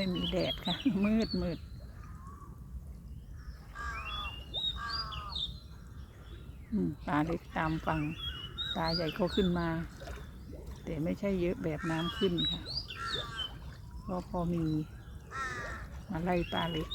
ไม่มีแดดค่ะ มืดมืดปลาเล็กตามฝั่งปลาใหญ่เขาขึ้นมา แต่ไม่ใช่เยอะแบบน้ำขึ้นค่ะก็พอมีมาไล่ปลาเล็ก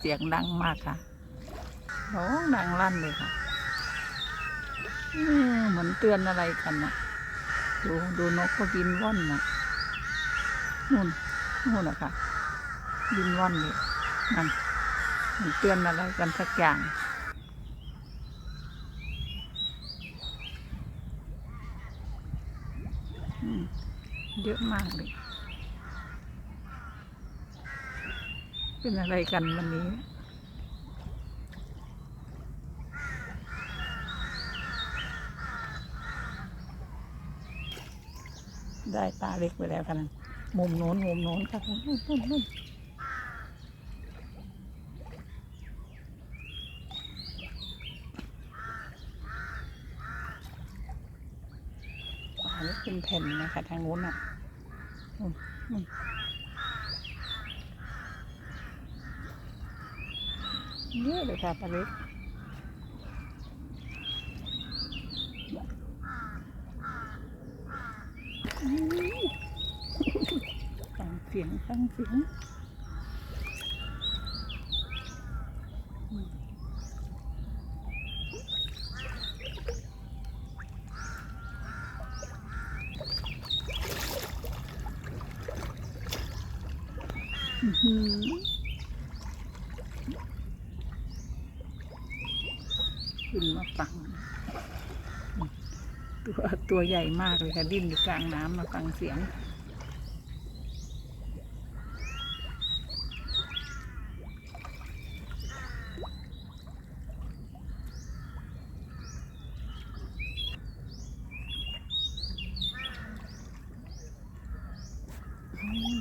เสียงดังมากค่ะร้องดังลั่นเลยค่ะเหมือนเตือนอะไรกันนะดูดูนกก็บินว่อนนะนู่นนู่นอะค่ะบินว่อนเลยนั่นเหมือนเตือนอะไรกันสักอย่างเยอะมากเลย เป็นอะไรกันวันนี้ ได้ปลาเล็กไปแล้วค่ะนั่นมุมโน้น มุมโน้นค่ะนู่นนู่นนู่นปลาเล็กเป็นแผ่นนะคะทางโน้นอะนู่นนู่น เยอะเลยค่ะปลาเล็กฟังเสียงฟังเสียงอืมอื้อหือ ขึ้นมาฟังตัวตัวใหญ่มากเลยค่ะ ดิ้นอยู่กลางน้ำมาฟังเสียง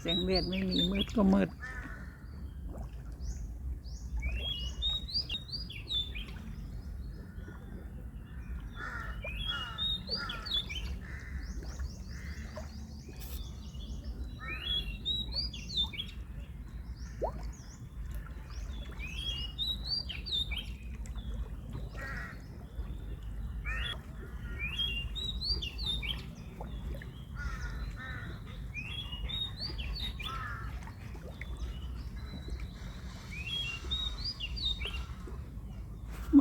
เสียงเวียดไม่มีมืดก็มืด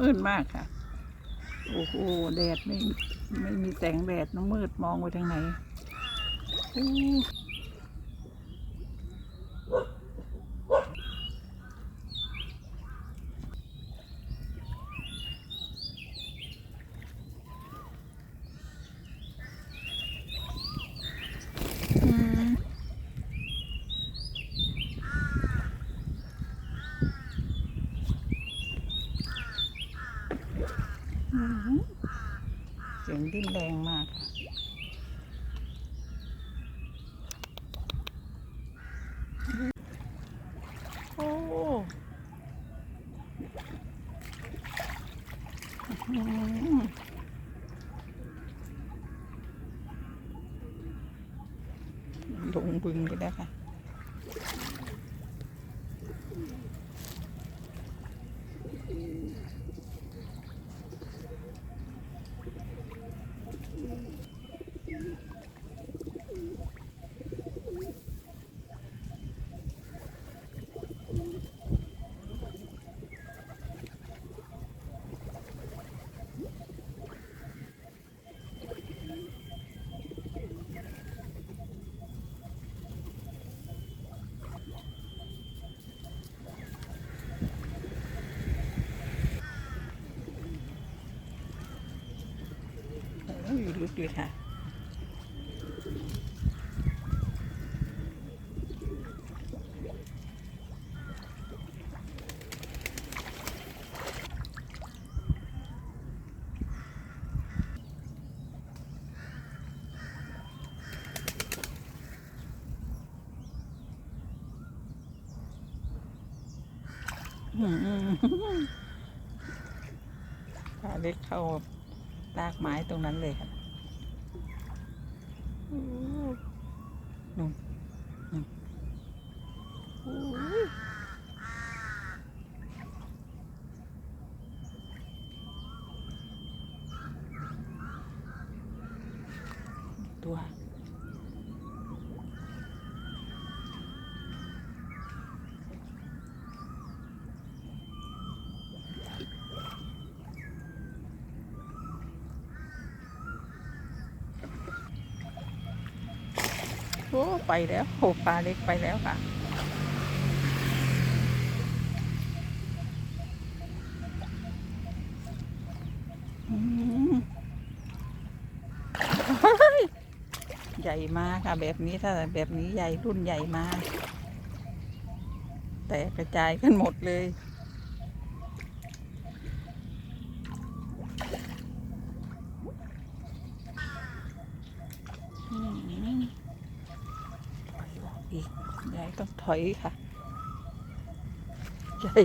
มืดมากค่ะ โอ้โหแดดไม่ไม่มีแสงแดดน้ำมืดมองไปทางไหน เสียงดิ้นแรงมากค่ะ ลึกอยู่ค่ะ ปลาเล็กเข้าลากไม้ตรงนั้นเลยค่ะ ไปแล้วโอ้ปลาเล็กไปแล้วค่ะ ใหญ่มากค่ะ แบบนี้ถ้าแบบนี้ใหญ่รุ่นใหญ่มาก แต่กระจายกันหมดเลย อืมถอยออกอีกยายต้ อยค่ะใหญ่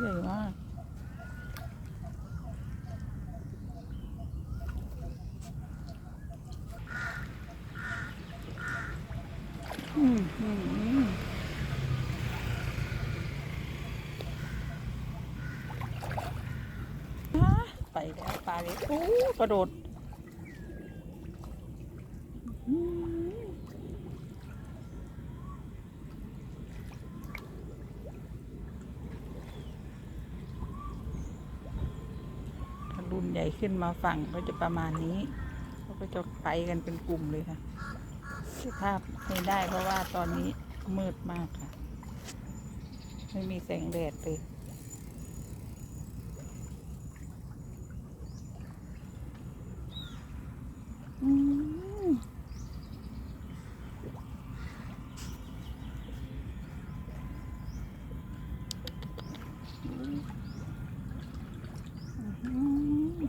ใหญ่มากอืมอืมไปแล้วปลาเล็กโอ้กระโดดอืม บุญใหญ่ขึ้นมาฝั่งก็จะประมาณนี้เขาก็จะไปกันเป็นกลุ่มเลยค่ะสภาพไม่ได้เพราะว่าตอนนี้มืดมากค่ะ ไม่มีแสงแดดเลย อืมอืม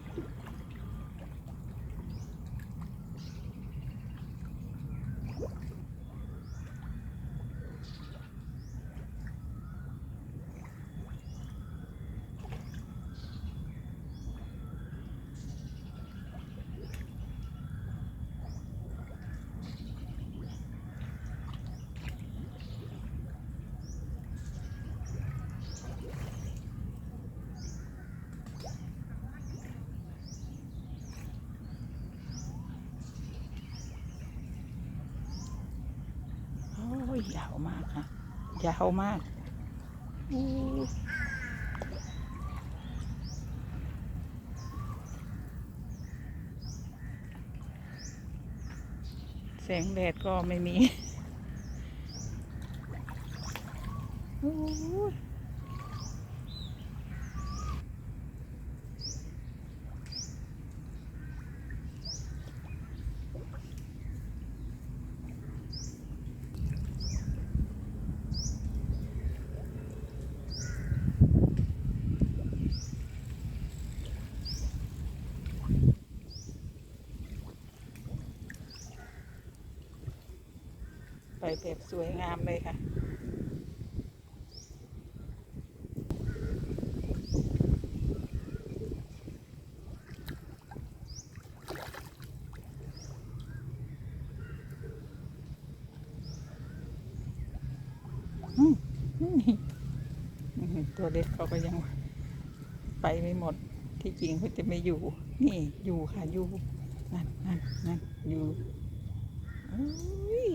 โอ้ยยาว มากค่ะยาวมากแสงแดดก็ไม่มี โอ้ แบบสวยงามเลยค่ะ ตัวเล็กเขาก็ยังไปไม่หมดที่จริงเขาจะไม่อยู่ นี่อยู่ค่ะอยู่ นั่นนั่นนั่นอยู่อุ้ย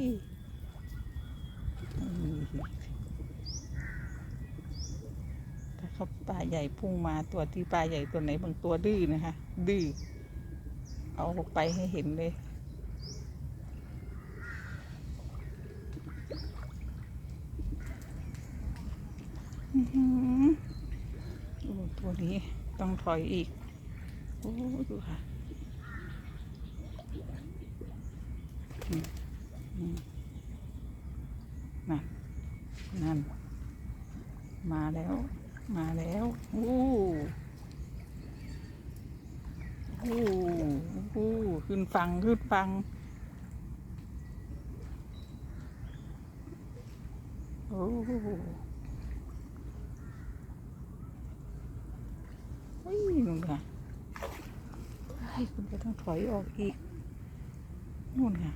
ถ้าเขาปลาใหญ่พุ่งมาตัวที่ปลาใหญ่ตัวไหนบางตัวดื้อนะคะ ดื้อ เอาไปให้เห็นเลยอือตัวนี้ต้องถอยอีก โอ้ดูค่ะอืมอืมนั่น นั่น มาแล้ว มาแล้วโอ้โอ้โอ้ ขึ้นฟังขึ้นฟัง โอ้โหเฮ้ยนู่นค่ะให้คุณก็ต้องถอยออกอีกนู่นค่ะ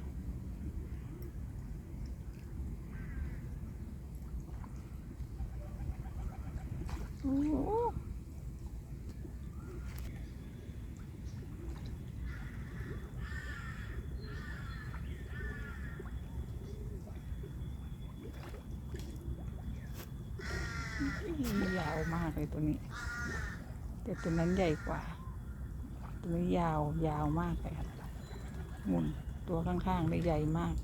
โอ้โหยาวมากเลย ตัวนี้ แต่ตัวนั้นใหญ่กว่า ตัวนี้ยาวยาวมากเลยค่ะหมุนตัวข้างๆได้ใหญ่มาก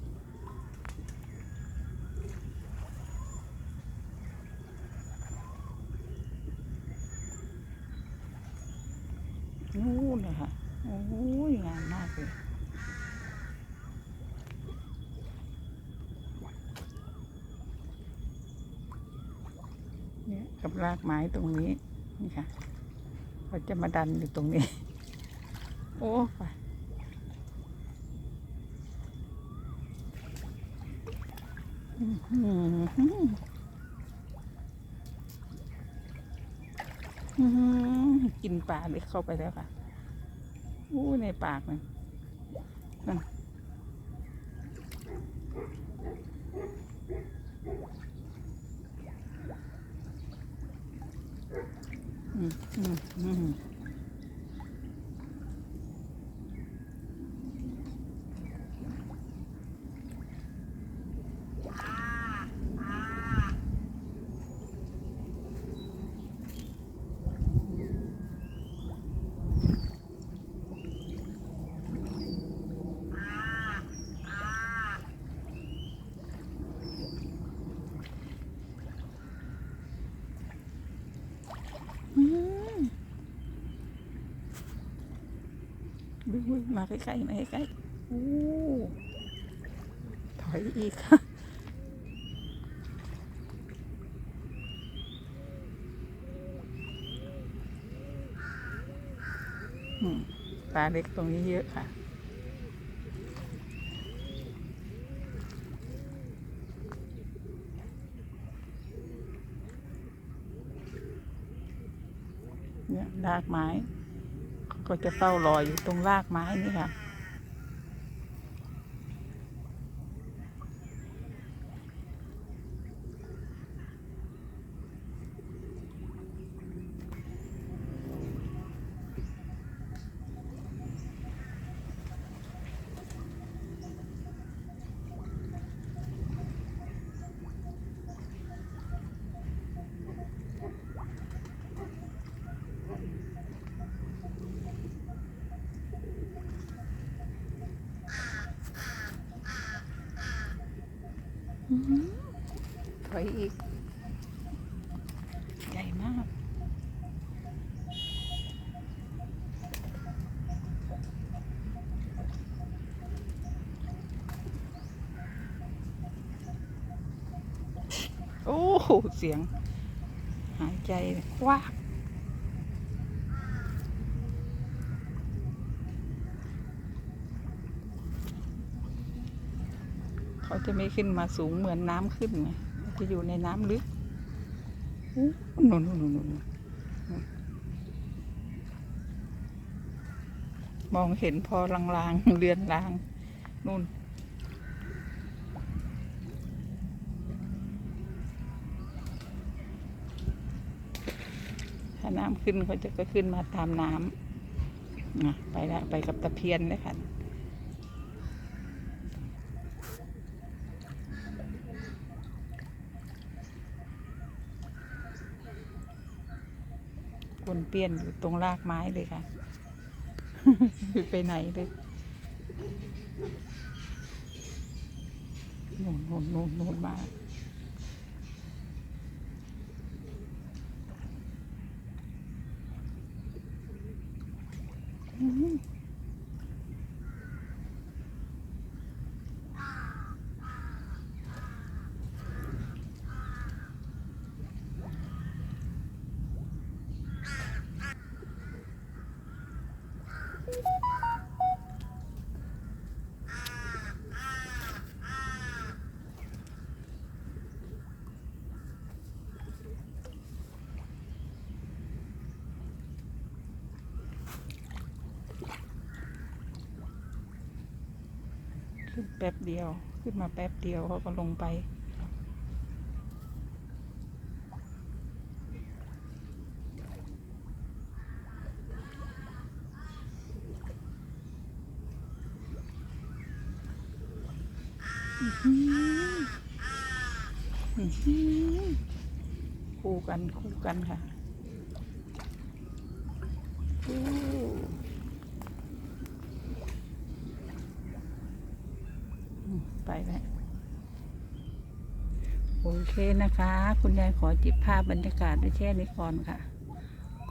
นู่นเลยค่ะโอ้ยงามมากเลย เนี่ยกับ รากไม้ตรงนี้นี่ค่ะเขาจะมาดันอยู่ตรงนี้ โอ้ไปอื้อหืออื้อหือกินปลาเลยเข้าไปแล้วค่ะอู้ในปากมันนั่นอืม อืมอืม อืมดู มาใกล้ๆมาใกล้ๆโอ้ถอยอีกค่ะอืมปลาเล็กตรงนี้เยอะค่ะเนี่ยรากไม้ ก็จะเฝ้ารออยู่ตรงรากไม้นี่ค่ะ อยอีก ใหญ่มาก โอ้โหเสียง หายใจว้าเขาจะไม่ขึ้นมาสูงเหมือนน้ำขึ้นไง จะอยู่ในน้ำลึกอู้นู่นนู่นนู่นนู่นมองเห็นพอลางๆเรือนลางนู่นถ้าน้ำขึ้นเขาจะก็ขึ้นมาตามน้ำนะไปแล้วไปกับตะเพียนเลยค่ะ นเปี้ยนอยู่ตรงรากไม้เลยค่ะไปไหนเลยโน่นโน่นโน่นโน่นมา ป๊บเดียว ขึ้นมาแป๊บเดียวเขาก็ลงไป คู่กันคู่กันค่ะอู้อืม ไปแล้วโอเคนะคะ คุณยายขอจิบภาพบรรยากาศไว้แค่นี้ก่อนค่ะ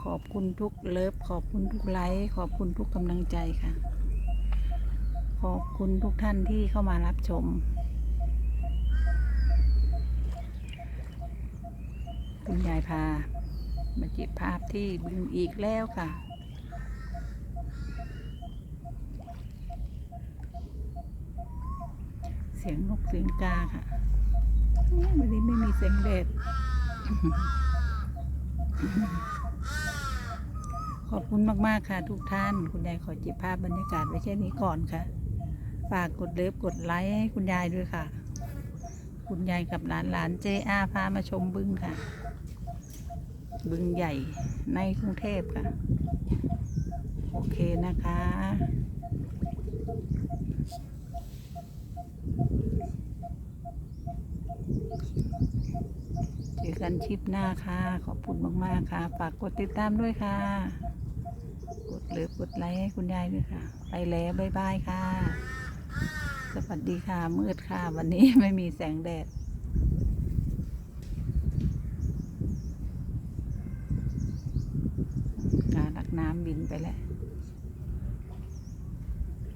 ขอบคุณทุกเลิฟ ขอบคุณทุกไลค์ ขอบคุณทุกกำลังใจค่ะ ขอบคุณทุกท่านที่เข้ามารับชม คุณยายพา มาจิบภาพที่บึงอีกแล้วค่ะ สียงนกเสียงกาค่ะนี่วันนี้ไม่มีเสียงเด็ดขอบคุณมาก ๆ ค่ะ ทุกท่าน คุณยายขอจิบภาพบรรยากาศไว้แค่นี้ก่อนค่ะ ฝากกดเลิฟกดไลค์ให้คุณยายด้วยค่ะ คุณยายกับหลานหลานเจอาพามาชมบึงค่ะ บึงใหญ่ในกรุงเทพค่ะ โอเคนะคะ เจอ กันคลิปหน้าค่ะ ขอบคุณมาก ๆ ค่ะ ฝากกดติดตามด้วยค่ะ กดเลิฟกดไลค์ให้คุณยายด้วยค่ะ ไปแล้วบ๊ายบายค่ะ สวัสดีค่ะ มืดค่ะ วันนี้ไม่มีแสงแดดกาลักน้ำบินไปแล้ว